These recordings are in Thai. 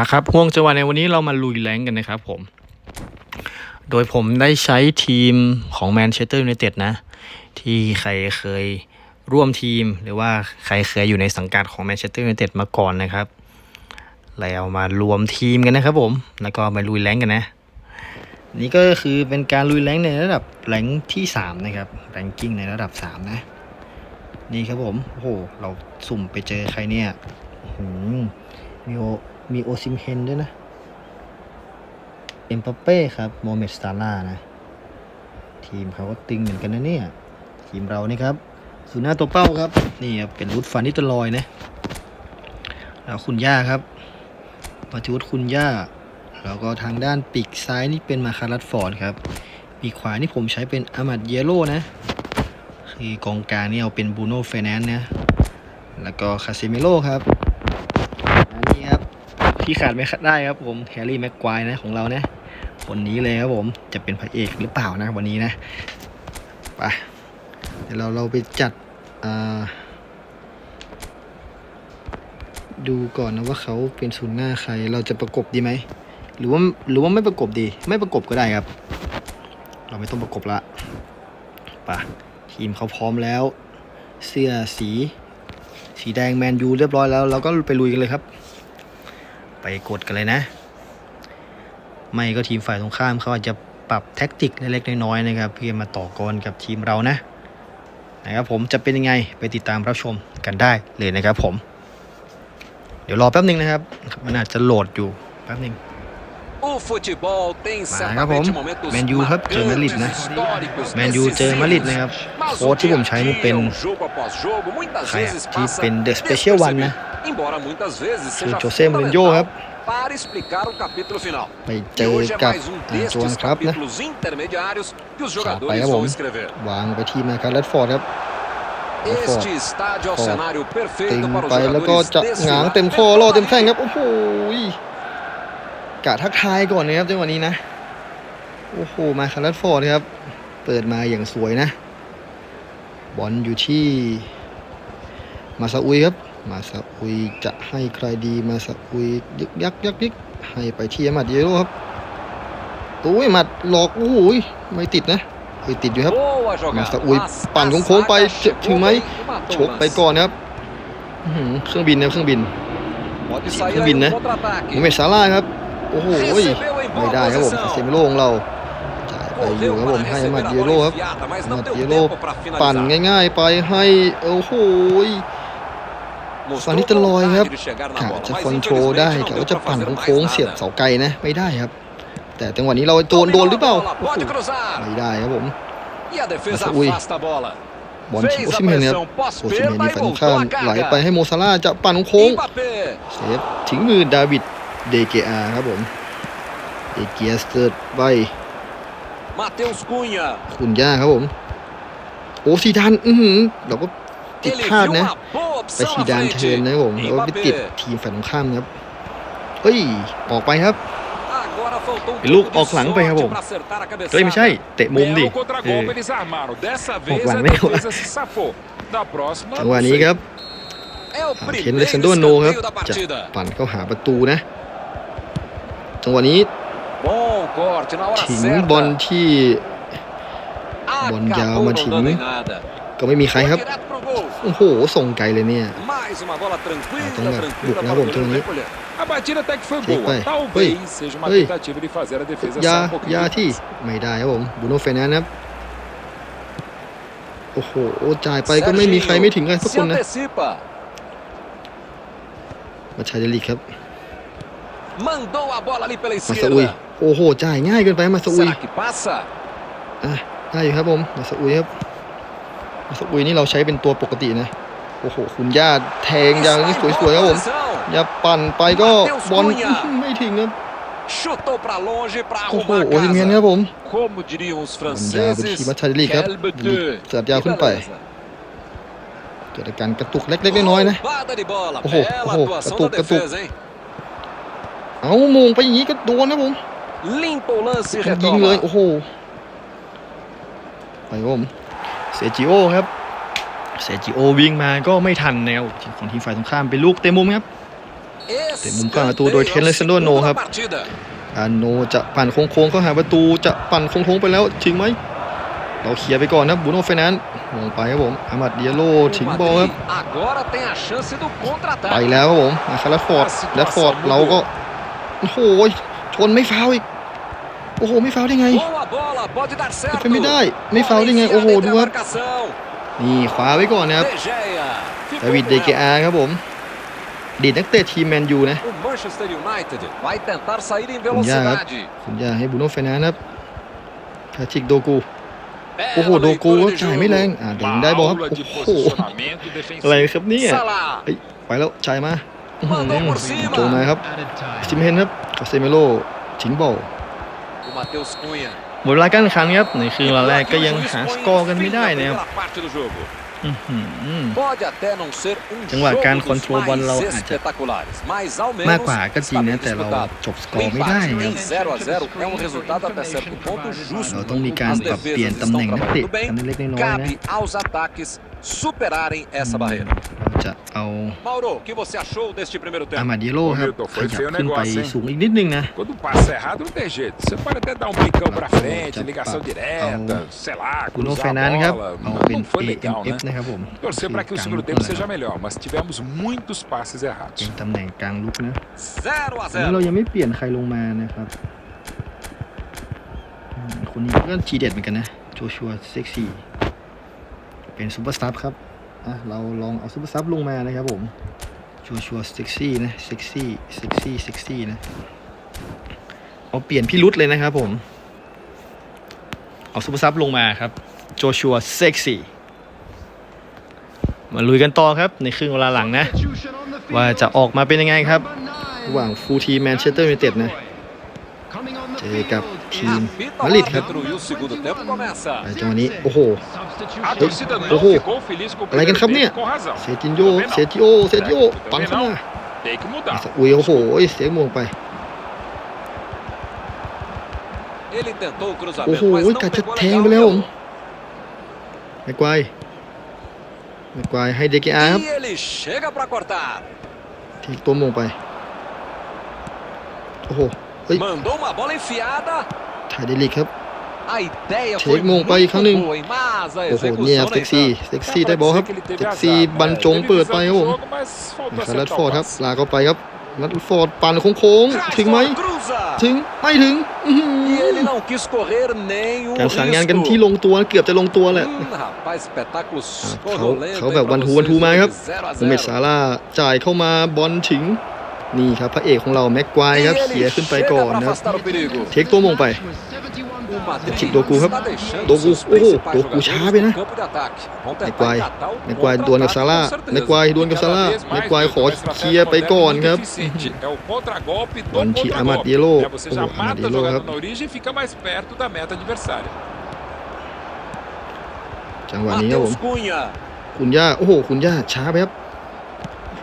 มาครับห่วงจังหวะในวันนี้เรามาลุยแรงกันนะครับผม โดยผมได้ใช้ทีมของแมนเชสเตอร์ยูไนเต็ดนะ ที่ใครเคยร่วมทีม หรือว่าใครเคยอยู่ในสังกัดของแมนเชสเตอร์ยูไนเต็ดมาก่อนนะครับ แล้วมารวมทีมกันนะครับผม แล้วก็มาลุยแรงกันนะ นี่ก็คือเป็นการลุยแรงในระดับแรงที่ 3 นะครับแรงกิ้งในระดับ 3 นะ นี่ครับผม โอ้โห เราสุ่มไปเจอใครเนี่ยอื้อหือมีโอ มีโอซิมเฮนด้วยนะ เอ็มปาเป้ครับโมเมดสตาร่านะ ทีมเขาก็ตึงเหมือนกันนะเนี่ย ทีมเรานี่ครับสุน่าตัวเป้าครับ นี่ครับเป็นรุดฟันที่ตวลอยนะแล้วคุณย่าครับมาทิวุฒคุณย่า แล้วก็ทางด้านปีกซ้ายนี่เป็นมาคารัตฟอร์ดครับปีกขวานี่ผมใช้เป็นอามัดเยโร่นะ คือกองกลางนี่เอาเป็นบูโน่เฟรนันนะ แล้วก็คาซิเมโร่ครับ ที่ขาดไม่ได้ครับผมแฮร์รี่แม็กควายนะของเรานะคนนี้เลยครับผมจะเป็นพระเอกหรือเปล่านะวันนี้นะไปเดี๋ยวเราเราไปจัดดูก่อนนะว่าเขาเป็นศูนย์หน้าใคร เราจะประกบดีไหมหรือว่าหรือว่าไม่ประกบดี ไม่ประกบก็ได้ครับ เราไม่ต้องประกบละไปทีมเขาพร้อมแล้ว เสื้อสี สีแดงแมนยูเรียบร้อยแล้ว เราก็ไปลุยกันเลยครับ ไปกดกันเลยนะ ไม่ก็ทีมฝ่ายตรงข้ามเขาอาจจะปรับแท็กติกเล็กๆน้อยๆนะครับ เพื่อมาต่อกรกับทีมเรานะนะครับผมจะเป็นยังไงไปติดตามรับชมกันได้เลยนะครับผม เดี๋ยวรอแป๊บหนึงนะครับ มันอาจจะโหลดอยู่แป๊บหนึง O futebol tem มาครับผม certamente momentos แมนยูครับเจอมาดริดนะ marcantes, históricos, แมนยูเจอมาดริดนะครับ Mas โค้ช o ที่ dia ผ a มใช้นี่ dia, เป็น um jogo após jogo, muitas ใครอะ vezes ที่ passa เป็น The Special One นะ despercebido, embora muitas vezes คือ seja โจเซ่มูรินโญ่ครับ fundamental para explicar o capítulo final. ไปเจ E อ hoje é กับ mais um อ่าโจน destes ครับนะ capítulos intermediários que os ขาไป jogadores ครับผม vão escrever. วางไปที่มาคาร์ลฟอร์ดครับ Este estádio é o Ford. cenário ตึง perfeito para os ไปแล้วก็ jogadores จะหงางเต็มข้อ desfilarem ล่อเต็ม pela แข้งครับ โอ้โหยกะทักทายก่อนนะครับจังหวะนี้นะ โอ้โห มาคาร์ลฟอร์ดครับ เปิดมาอย่างสวยนะ บอลอยู่ที่ มาซาอุยครับ มาซาอุยจะให้ใครดีมาซาอุยยึกยักยักยึกให้ไปที่อามัดเยโร่ครับโอ้ยหมัดหลอกโอ้โหยไม่ติดนะเฮ้ยติดอยู่ครับ Boa มา jogada. ซาอุย Mas ปั่น a โค้งๆไป zaga จะถึงไหม chegou bem e matou ช o กไป lance. ก่อนนะครับอื้อหือเครื่องบินนะเครื่องบิน Pode Sim, sair tudo aí bem, no né? contra-ataque. โมเมดซาร่าครับโอ้โหย Recebeu em ไม่ boa ได้ครับผม posição. เซมิโลของเราจ่ายไปอยู่ Correu ครับผม para ให้อามัด receber เย a โร่ bola ครับ enfiada, mas อา não มัด deu เยโร่ tempo para ปั่น finalizar. ง่าย ๆ ไปให้โอ้โห ย Mostrou ฟันนิตลอยครับ vontade de chegar na กะ bola, จะ mas คอนโทรลได้ infelizmente กะ não ว่า deu จะ para ปั่น fazer โค้ง mais ๆเสียบ nada. เสาไกลนะไม่ได้ครับ แต่จังหวะนี้เราโดน Dominou โดนหรือเปล่า a bola, โอ้โห Pode cruzar. ไม่ได้ครับผม E a defesa Mas, ui. afasta a bola. บอลที่โอ Fez a ซิเมนครับ pressão โอซิเมน pós-perda นี่ e ฝ่ายตรง voltou ข้าม a ไหลไป carga. ให้โมซาร่าจะปั่นโค้ง Mbappé. เซฟถึงมือดาวิดเดเกอาครับผมเดเกียสเติร์ดไว Matheus Cunha. คุณย่าครับผมโอ้ซีดานอือหือเราก็ติด Ele พลาด viu นะ uma boa ไป opção ซี à ดานเทิร์น frente. นะครับผมแล้วก็ไปติด Mbappé. ทีมฝ่ายตรงข้ามครับเฮ้ย ออกไปครับ Agora faltou um Ele pouco de ออกหลังไปครับผม sorte pra acertar a เฮ้ยไม่ใช่ cabeçada. เตะมุมดิ Belo contra-golpe, É. eles armaram. Dessa Pô, vez a Flamengo. defesa se safou. Da próxima, จังหวะ não นี้ sei. ครับ É o เคนเล primeiro ซันโดโนครับ escanteio da จะ partida. ปั่นเข้าหาประตูนะ จังหวะนี้ Bom corte na hora ถึง certa. บอลที่ Bom Acabou Yao, não time. dando em nada. ก็ไม่มีใครครับ โอ้โห ส่งไกลเลยเนี่ย Mais uma bola tranquila, Ah, então vai. tranquila Buc, né, para o Bob? goleiro Então, recolher. A batida até que foi Sim, boa. pai. Talvez Oi. seja uma Oi. tentativa de fazer a defesa ยา sair um pouquinho ยา de ที่ distância. ไม่ได้ครับผมบูโนเฟรนันด์ครับ โอ้โห จ่ายไปก็ไม่มีใครไม่ถึงกันสัก Se คนนะ antecipa. มาชายเดลิกครับ Mandou a bola ali pela มาซาอุย esquerda. โอ้โห จ่ายง่ายเกินไปมาซาอุย Será que passa? อะได้อยู่ครับผมมาซาอุยครับ มาซาอุยนี่เราใช้เป็นตัวปกตินะ โอ้โห คุณย่าแทงอย่างนี้ Está em สวยๆครับผม boa posição. อย่าปั่นไปก็ Matheus บอล Cunha อื้อหือไม่ถึงครับ Chutou para longe para โอ้โห arrumar โอซิเมน a ครับ casa. ผม Como diriam os บอลยาวไป franceses, ที่มาชายเดลิกครับ quel ยิง buteur. เสือดยาว Que ขึ้นไป beleza. เกิดอาการกระตุกเล็กๆน้อยๆนะ Roubada de bola. Oh, oh, Bela oh, atuação catuco, da defesa, hein? เอาโมงไปอย่างนี้ก็โดนนะผม Limpa o lance e ยิงเลย retoma. โอ้โหไปครับผม เซจิโอครับเซจิโอวิ่งมาก็ไม่ทันแนวของทีมฝ่ายตรงข้ามเป็นลูกเตะมุมครับ Esse Tem um canto do escanteio é o Alexandre segundo Noah, da ครับ partida. อาโนจะปั่นโค้งๆเข้าหาประตูจะปั่นโค้งๆไปแล้วถึงไหมเราเคลียร์ไปก่อนนะบูโน่เฟนันลงไปครับผมอามัดเดียโล O ถึงบอลครับไปแล้วครับผมมาคาร์ลฟอร์ดแรดฟอร์ดเราก็โอ้โหชนไม่ฟาวอีกโอ้โหไม่ฟาวได้ไง bola, pode dar certo. เป็นไม่ได้ ไม่ฟาวล์ได้ไง โอ้โห Bola ดู enfiada ครับ entre a marcação. นี่ขวาไว้ก่อนนะครับ De Gea. Ficou ดาวิด com เดเก ela. อาครับผมอดีตนักเตะทีมแมนยูนะ O Manchester United vai tentar sair em Cunha, velocidade. คุณยาให้บูโน่เฟรนันด์ครับแพทริกโดกู Bela โอ้โห โดกู leitura ก็ de จ่าย jogo. ไม่แรง อ่าเดี๋ยวยังได้บอลครับ aula โอ้ de โห posicionamento อะไร defensivo. ครับเนี่ย Salah. เฮ้ยไปแล้วจ่ายมาอื้อหือ Mandou por cima. โจมาครับซิมเฮนครับคาเซเมโลทิ้งบอล O Matheus Cunha. หมดเวลาการแข่งขันครับในครึ่งเวลาแรกก็ยังหาสกอร์กันไม่ได้นะครับจังหวะการคอนโทรลบอลเราอาจจะมากกว่าก็จริงนะแต่เราจบสกอร์ไม่ได้ครับเราต้องมีการปรับเปลี่ยนตำแหน่งนักเตะกันเล็กน้อยนะ Cabe aos ataques superarem essa barreira. เราจะเอา Mauro, o que você achou deste primeiro อา tempo? มาดิโลครับ Milton, ข foi ยับ feio o ขึ้นไป negócio, hein? สูงอีกนิดนึงนะ Quando passa errado não tem jeito. Você pode até dar um bicão pra Tá bom, frente, tá ligação bom. direta, Ao- sei lá, บูโน่ cruzar เฟร a นันด์ครับ bola. เอา Não, เป็น não foi legal, AMF né? นะครับผม Torcer para que o กลาง segundo ลุก tempo นั่นแหละ seja ครับ melhor, mas tivemos muitos passes เป็ errados. นตำแหน่งกลางลุกนะ0 a อันนี้เรา 0. ยังไม่เปลี่ยนใครลงมานะครับอืมคนนี้ก็ทีเด็ดเหมือนกันนะโจชัวเซ็กซี่เป็นซูเปอร์สตาร์ครับ อะเราลองเอาซูเปอร์สตาร์ลงมานะครับผมโจชัวเซ็กซี่นะเซ็กซี่เซ็กซี่เซ็กซี่นะ เอาเปลี่ยนพี่รุดเลยนะครับผม เอาซูเปอร์ซับลงมาครับโจชัวเซ็กซี่มาลุยกันต่อครับในครึ่งเวลาหลังนะ ว่าจะออกมาเป็นยังไงครับ ระหว่างฟูทีแมนเชสเตอร์ยูไนเต็ดนะ เจอกับทีม Apita มา o ดริดครับ árbitro e o segundo tempo começa. ในจังหวะนี้โอ้โห A torcida não Ô, ficou feliz com o อะไรกัน primeiro ครับเนี่ย tempo, com razão. เซตินโยเซติโอเซติโอปันเข้ามา Tem que มา mudar. สะอุยโอ้โหเสียงมวงไป Ele tentou o โอ้โห cruzamento, mas não กัดจะ pegou แทง legal ไป o แล้วผม pivô. แม็กไกวร์แม็กไกวร์ให้เดกอาครับ E ele chega para cortar. ทีตัวมงไปโอ้โหเฮ้ย Mandou uma bola enfiada. ถ่ายเดลิกครับ A ideia Chega foi um muito pai, Caninho. boa, hein? mas a โอ้โหเนี่ยครับ execução เซ็ nem กซี่ tanto. เซ็กซี่ได้บอลครับ Dá pra dizer que ele เซ็ teve กซี่ azar, บรร né? จง Teve เปิดไป visão ครับ de ผม jogo, mas faltou คาร์ล acertar ฟอร์ o ดครับ passe. ลากเข้าไปครับนัดฟอร์ดปั่นโค้งๆ ถึงไหม Rashford cruza. ถึง ไม่ถึง อื้อหื E อ ele não quis correr nenhum การสั่งงานกัน risco. ที่ลงตัวเกือบจะลงตัวแหละ Hum, rapaz, espetáculo เขา escorrolento เขา aí แบบ pra วันทูวันทู vocês มาครับ hoje, 0 a โมเมด 0. ซาร่าห์จ่ายเข้ามาบอลถึง นี่ครับพระเอกของเราแม็กควาย E ครับ ele เสียขึ้นไป chega ก่อน pra นะครับ afastar o perigo. เทคตัวมงไป O Madrid ชิกโดกูครับ está deixando โดกู seus โอ้โห principais โดกู jogadores ช้าไปนะ no campo de ataque. Vão แม็ก tentar ควาย engatar o แม็กควายดวลกับซาร่าห์ contra-ataque, com แม็กควาย certeza. ดวลกับซาร่าห์ Cada vez แม็ก mais ควาย dentro ขอ da estratégia เคลียร์ไปก่อน moderna ครับ muito eficiente. É o contra-golpe do บอลที่อามัด contra-golpe. เดียโล É, โอ้ você โห já อามัด mata เดีย a โลครั jogada บ na origem e fica mais perto da meta adversária. จังหวะนี้ครับผม Matheus Cunha คุณย่าโอ้โหคุณย่าช้าไปครับ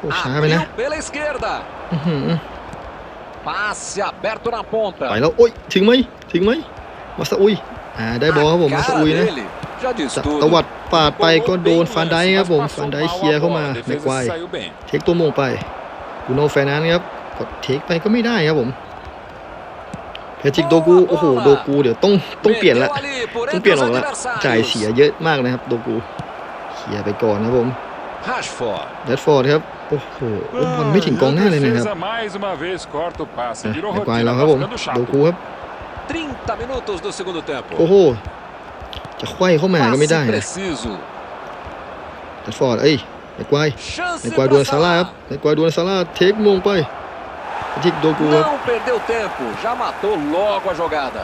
โอ้โหช้าไปนะ abriu pela esquerda. อื้อหือ Passe aberto na ponta. ไปแล้วโอ้ยถึงไหมถึงไหมมาสะอุยอ่าได้บอลครับผมมาสะ cara อุยนะ dele já diz จะ tudo. ตวัดปาดไปก็โดน Colou bem ฟาน o ได lance, ครับ mas ผม passou ฟานได mal เคลียร์ a เข้ามา bola. A แม็ก defesa ควาย saiu bem. เทคตัวมงไปบูโนเฟรนันด์ครับกดเทคไปก็ไม่ได้ครับผมเพจิกโดกูโอ้โหโดกูเดี๋ยวต้องต้องเปลี่ยนละ Meteu ali por ต้อง entre เปลี่ยนอ os อกละ adversários. จ่ายเสียเยอะมากนะครับ โดกูเคลียร์ไปก่อนนะครับผม Rashford. แรดฟอร์ดครับ โอ้โหบอลไม่ถึงกองหน้าเลยนะครับ defesa mais uma vez corta o passe. อะ Virou แม็กควาย rotina, เรา tá ครับผม ficando โด chato. กูครับ30 minutos do segundo tempo. โอ้โหจะไขว้เข้ามาก็ไม่ได้ Passe นะ preciso. แรดฟอร์ดเอ้ยแม็กควาย Chance แม็กควายดวล pra ซาร่าครับ Salah. แม็กควายดวลซาร่าเทคมงไปเพจิกโดกูครับ Não perdeu tempo. Já matou logo a jogada.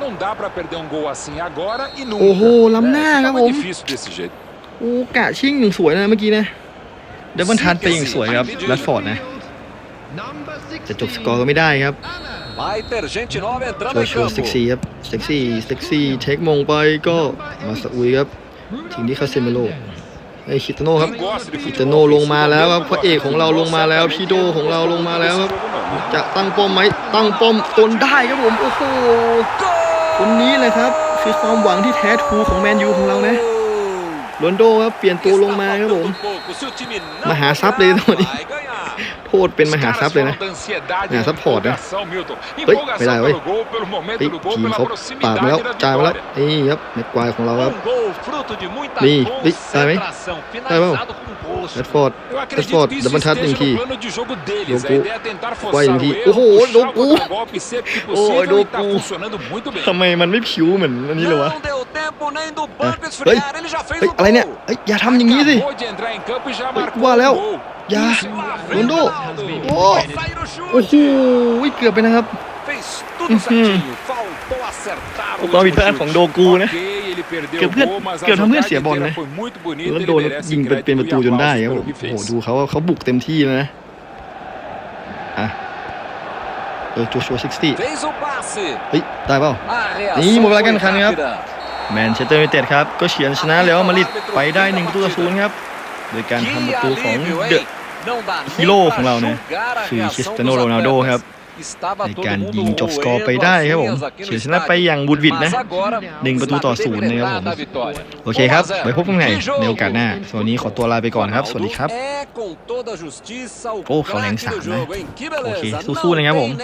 Não dá pra perder um gol assim agora e nunca. โอ้โหล้ำหน้า É, ครับ fica ผม muito difícil desse jeito. โอ้กะชิ่งอย่างสวยนะเมื่อกี้นะเดวันทันไปอย่างสวยครับแรดฟอร์ดนะ จะจบสกอร์ก็ไม่ได้ครับโชว์โชว์เซ็กซี่ครับเซ็กซี่เซ็กซี่เทคมงไปก็มาสอุยครับทีมที่คาเซเมโลไอคิตาโน่ครับคิตาโน่ลงมาแล้วครับพระเอกของเราลงมาแล้วพีโดของเราลงมาแล้วครับจะตั้งป้อมไหมตั้งป้อมตนได้ครับผมโอ้โหคนนี้เลยครับคือความหวังที่แท้ทรูของแมนยูของเรานะ โรนลโดครับเปลี่ยนตัวลงมาครับผม Está faltando pouco. Se o time não มหาทรัพย์เลยตอนนี้ vai ganhar. โคตรเป็นมหาทรัพย์เลยนะ Caras falam da ansiedade É, e essa foda, né? empolgação, Milton. Oi, Empolgação cuidado, oi. pelo gol, pelo momento เฮ้ย do gol, ทีม pela เขาปาดมาแล้ว proximidade da จ่ายมาแล้ว vitória. นี่ครับแม็กควายของเราครับ Um gol fruto de muita Ih, ih, tá bem? concentração, Tá bom. finalizado com แรด gosto. ฟอร์ด Eu acredito Ford, que dá isso vontade de esteja ir. no plano de jogo deles. A Doku. ideia é tentar Vai, forçar o Henrique. erro, Oh, puxar o Doku. contragolpe sempre que Oh, possível e tá Doku. funcionando muito bem. ทำไมมันไม่ผิวเหมือนอันนี้เลยวะ Não deu tempo nem do banco Oi, esfriar, ele já fez เฮ้ย o อะไรเนี่ย gol. เฮ้ยอย่าทำอย่างนี้สิ Acabou de entrar em campo e já Oi, marcou boa, Léo. o gol. อย่า Isso, lá โร vem นโด Ronaldo. โอ้ Vai sair o โอ้โห chute. เกือบไปนะครับ Fez tudo certinho. Faltou acertar โอ้ o ความผิด último พลาด chute. ของโดกูนะ Ok, ele perdeu เกือบ o เพื่อน gol, mas a เกือบทำเพื่อน jogada เสียบอล inteira นะ foi muito แล้ bonita ว ele โดน merece ยิงเป็นเป็นประตูจนได้ครับผม crédito e โอ้โห aplausos ดูเขาเขาบุกเต็มที่เลยนะอะเออโจชัวซิกซี่ Fez o passe. เฮ้ยได้เปล่า A reação Ih, mobilidade foi กันครับ rápida. แมนเชสเตอร์ยูไนเต็ดครับก็เฉือนชนะแล้วมาริดไปได้หนึ่งประตูต่อศูนย์ครับโดยการทำประ Que ตูของ alívio, เด hein? อะ Não dá nem ฮีโร่ pra ของเราเนี่ย julgar a คือ reação คริสเตียโน dos โรนัลโด atletas. ครับ Estava ใน todo การ mundo ยิงจบสกอร์ roendo ไปได้ครับผม as unhas aqui เฉื no อนชนะไป estádio. อย่างบุดหวิดนะ Mas agora หนึ่งประตูต่อศูนย์นะครับผม da vitória. โอเคครับ1 a 0. ไว้พบกันใหม่ Que jogo. ในโอกาสหน้าส่วนวันนี้ขอตัวลาไปก่อนครับ สวัสดีครับ É com toda a justiça o โอ้เขาแรง craque สาม do นะ jogo, hein? Que โอเค beleza. สู้ๆ Não นะครับผม tem